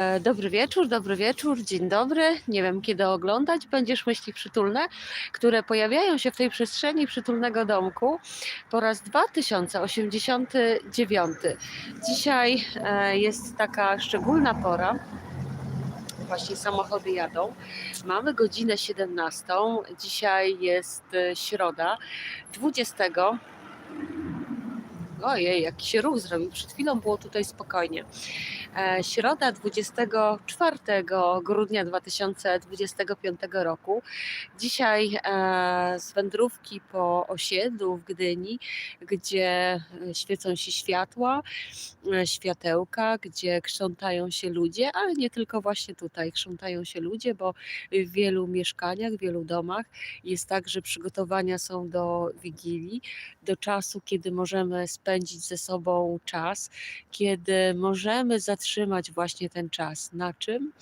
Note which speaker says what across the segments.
Speaker 1: E, Dobry wieczór, dobry wieczór, dzień dobry. Nie wiem, kiedy oglądać będziesz myśli przytulne, które pojawiają się w tej przestrzeni przytulnego domku po raz 2089. Dzisiaj e, jest taka szczególna pora. Właśnie samochody jadą. Mamy godzinę 17. Dzisiaj jest e, środa 20. Ojej, jaki się ruch zrobił. Przed chwilą było tutaj spokojnie. E, Środa 24 grudnia 2025 roku. Dzisiaj e, z wędrówki po osiedlu w Gdyni, gdzie e, świecą się światła, światełka, gdzie krzątają się ludzie, ale nie tylko właśnie tutaj krzątają się ludzie, bo w wielu mieszkaniach, w wielu domach jest tak, że przygotowania są do Wigilii, do czasu, kiedy możemy spędzić ze sobą czas, kiedy możemy zatrzymać właśnie ten czas. Na czym?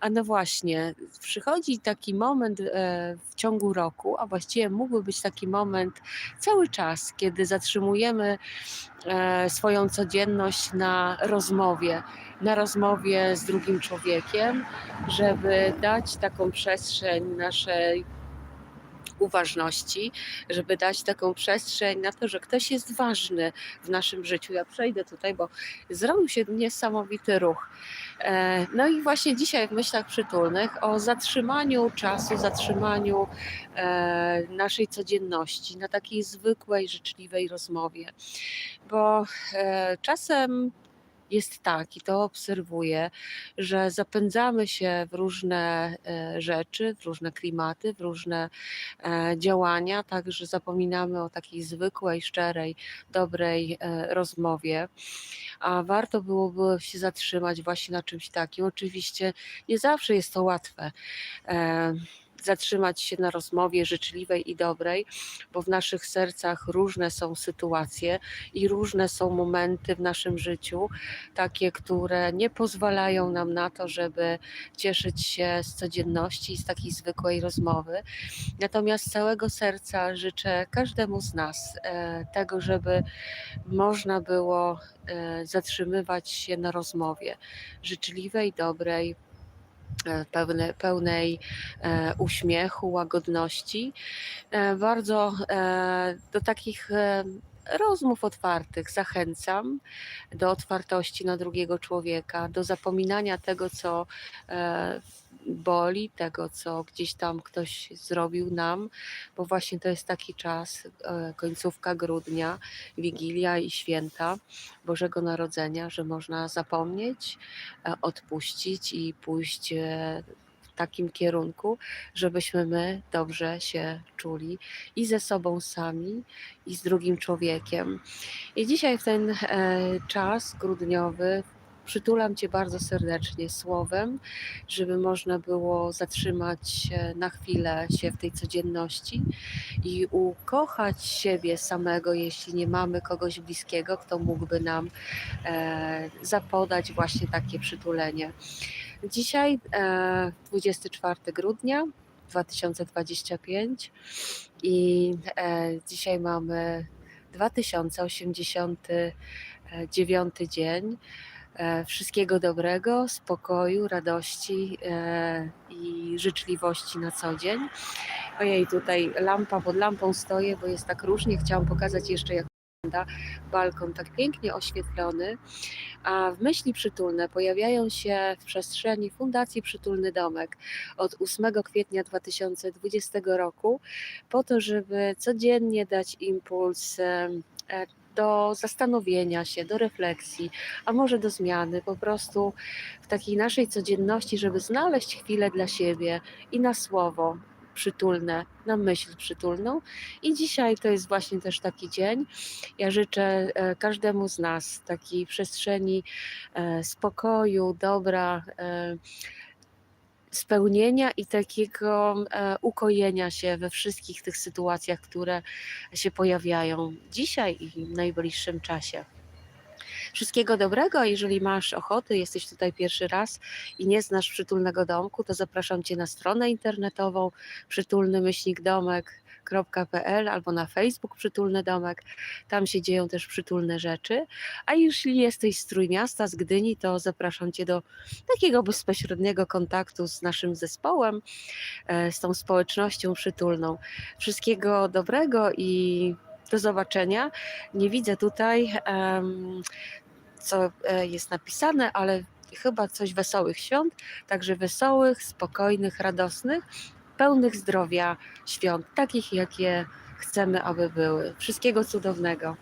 Speaker 1: A no właśnie, przychodzi taki moment e, w ciągu roku, a właściwie mógłby być taki moment cały czas, kiedy zatrzymujemy e, swoją codzienność na rozmowie, na rozmowie z drugim człowiekiem, żeby dać taką przestrzeń naszej uważności, żeby dać taką przestrzeń na to, że ktoś jest ważny w naszym życiu. Ja przejdę tutaj, bo zrobił się niesamowity ruch. E, No i właśnie dzisiaj w myślach przytulnych o zatrzymaniu czasu, zatrzymaniu e, naszej codzienności na takiej zwykłej, życzliwej rozmowie. Bo e, czasem jest tak, i to obserwuję, że zapędzamy się w różne e, rzeczy, w różne klimaty, w różne e, działania, tak że zapominamy o takiej zwykłej, szczerej, dobrej e, rozmowie. A warto byłoby się zatrzymać właśnie na czymś takim. Oczywiście nie zawsze jest to łatwe. Zatrzymać się na rozmowie życzliwej i dobrej, bo w naszych sercach różne są sytuacje i różne są momenty w naszym życiu, takie, które nie pozwalają nam na to, żeby cieszyć się z codzienności i z takiej zwykłej rozmowy. Natomiast z całego serca życzę każdemu z nas e, tego, żeby można było e, zatrzymywać się na rozmowie życzliwej, dobrej, pełne, pełnej e, uśmiechu, łagodności. E, Bardzo e, do takich e, rozmów otwartych zachęcam, do otwartości na drugiego człowieka, do zapominania tego, co e, boli, tego, co gdzieś tam ktoś zrobił nam, bo właśnie to jest taki czas, e, końcówka grudnia, Wigilia i święta Bożego Narodzenia, że można zapomnieć, e, odpuścić i pójść e, w takim kierunku, żebyśmy my dobrze się czuli i ze sobą sami, i z drugim człowiekiem. I dzisiaj w ten czas grudniowy przytulam Cię bardzo serdecznie słowem, żeby można było zatrzymać na chwilę się w tej codzienności i ukochać siebie samego, jeśli nie mamy kogoś bliskiego, kto mógłby nam e, zapodać właśnie takie przytulenie. Dzisiaj e, 24 grudnia 2025 i e, dzisiaj mamy 2089 dzień. E, Wszystkiego dobrego, spokoju, radości e, i życzliwości na co dzień. Ojej, tutaj lampa pod lampą stoję, bo jest tak różnie. Chciałam pokazać jeszcze, jak wygląda balkon tak pięknie oświetlony. A w myśli przytulne pojawiają się w przestrzeni Fundacji Przytulny Domek od 8 kwietnia 2020 roku, po to, żeby codziennie dać impuls. Do zastanowienia się, do refleksji, a może do zmiany, po prostu w takiej naszej codzienności, żeby znaleźć chwilę dla siebie i na słowo przytulne, na myśl przytulną. I dzisiaj to jest właśnie też taki dzień. Ja życzę e, każdemu z nas takiej przestrzeni e, spokoju, dobra, e, spełnienia i takiego e, ukojenia się we wszystkich tych sytuacjach, które się pojawiają dzisiaj i w najbliższym czasie. Wszystkiego dobrego, jeżeli masz ochoty, jesteś tutaj pierwszy raz i nie znasz przytulnego domku, to zapraszam Cię na stronę internetową przytulny myślnik domek przytulnydomek.pl albo na Facebook Przytulny Domek. Tam się dzieją też przytulne rzeczy. A jeśli jesteś z Trójmiasta, z Gdyni, to zapraszam Cię do takiego bezpośredniego kontaktu z naszym zespołem, e, z tą społecznością przytulną. Wszystkiego dobrego i do zobaczenia. Nie widzę tutaj, co e, jest napisane, ale chyba coś wesołych świąt. Także wesołych, spokojnych, radosnych, pełnych zdrowia świąt, takich jakie chcemy, aby były. Wszystkiego cudownego.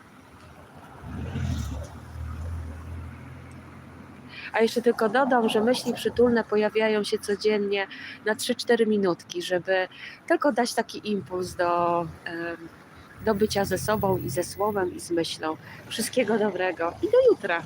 Speaker 1: A jeszcze tylko dodam, że myśli przytulne pojawiają się codziennie na 3-4 minutki, żeby tylko dać taki impuls do, do bycia ze sobą i ze słowem i z myślą. Wszystkiego dobrego i do jutra.